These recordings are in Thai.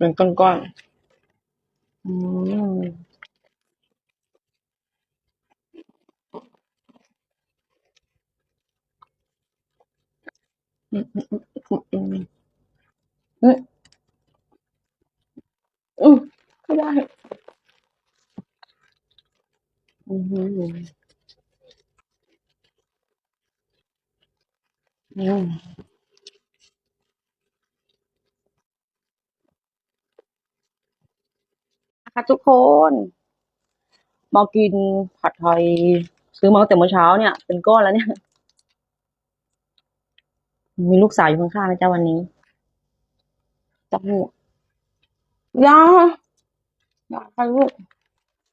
เป็นก้อนๆอืมอืมอืมอืมอืมอืมอืมไม่ได้อืมอืมอืม ค่ะทุกคนมากินผัดไทย ซื้อมาตั้งแต่เมื่อเช้าเนี่ย เป็นก้อนแล้วเนี่ย มีลูกสาวอยู่ข้างๆนะจ๊ะวันนี้จับหูยาอยาใครลูก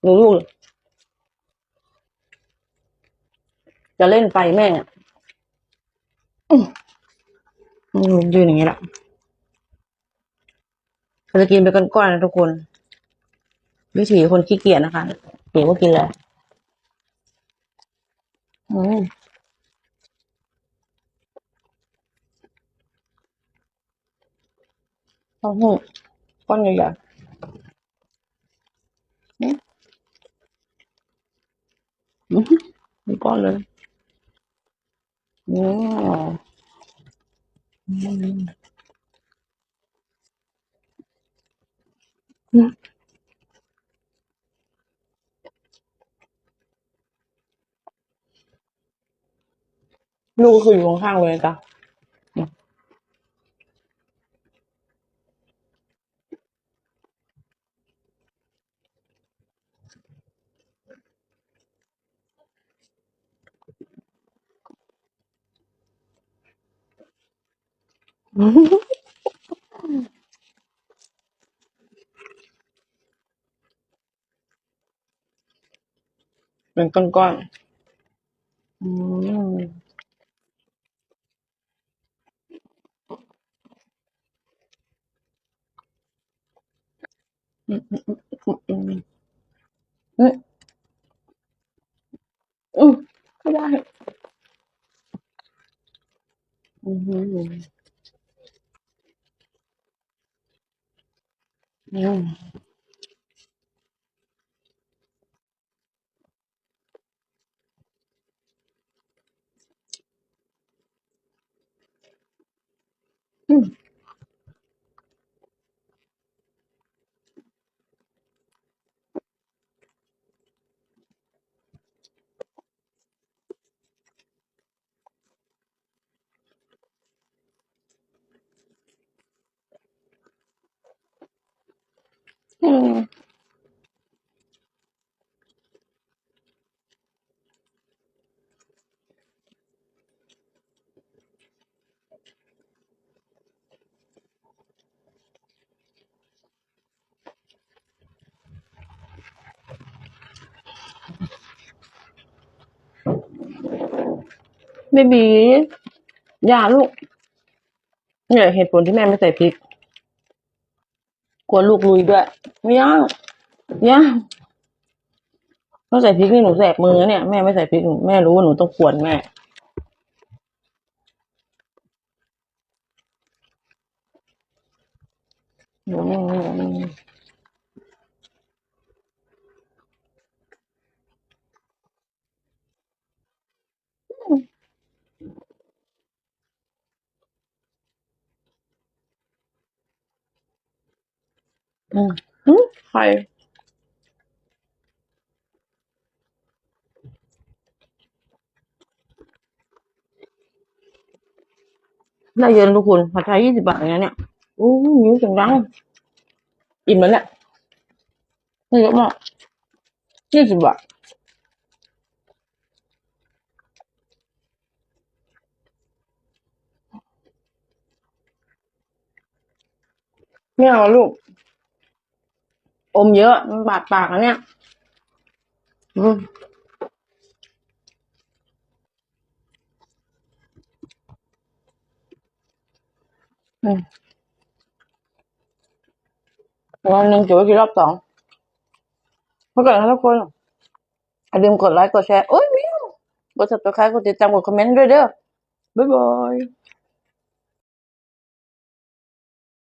หนูลูก จะเล่นไฟแม่อืมยืนอย่างนี้แหละเราจะกินไปก้อนๆนะทุกคน วิถีคนขี้เกียจนะคะเก๋ก็กินเลยอืมเต้าหู้ก้อนใหญ่ๆอืมอืมมีก้อนเลยอืมอืม ลูกก็คืออยู่ข้างๆเลยจ้ะเป็นก้อนๆอืม อืมอืมอืมอืมอืมอืมไม่ได้อืมอืมอืมอืม อืมเบบีอย่าลูกเนี่ยเหตุผลที่แม่ไม่ใส่พริก กลัวลูกลุยด้วยไม่ย่างย่างถ้าใส่พริกนี่หนูแสบมือเนี่ยแม่ไม่ใส่พริกหนูแม่รู้ว่าหนูต้องขวนแม่ อืมไข่ได้เย็นทุกคนผัดไทยยี่สิบบาทอย่างเงี้ยเนี่ยโอ้ยนิ้วจังดังอิ่มแล้วเนี่ยไม่เยอะมากยี่สิบบาทไม่เอาลูก อมเยอะมันบาดปากอะเนี่ยอืมอืมวันหนึ่งจะไปกินรอบสองเมื่อก่อนนะทุกคนอย่าลืมกดไลค์กดแชร์โอ้ยมิวกด subscribe กดติดตามกดคอมเมนต์ด้วยเด้อบ๊ายบาย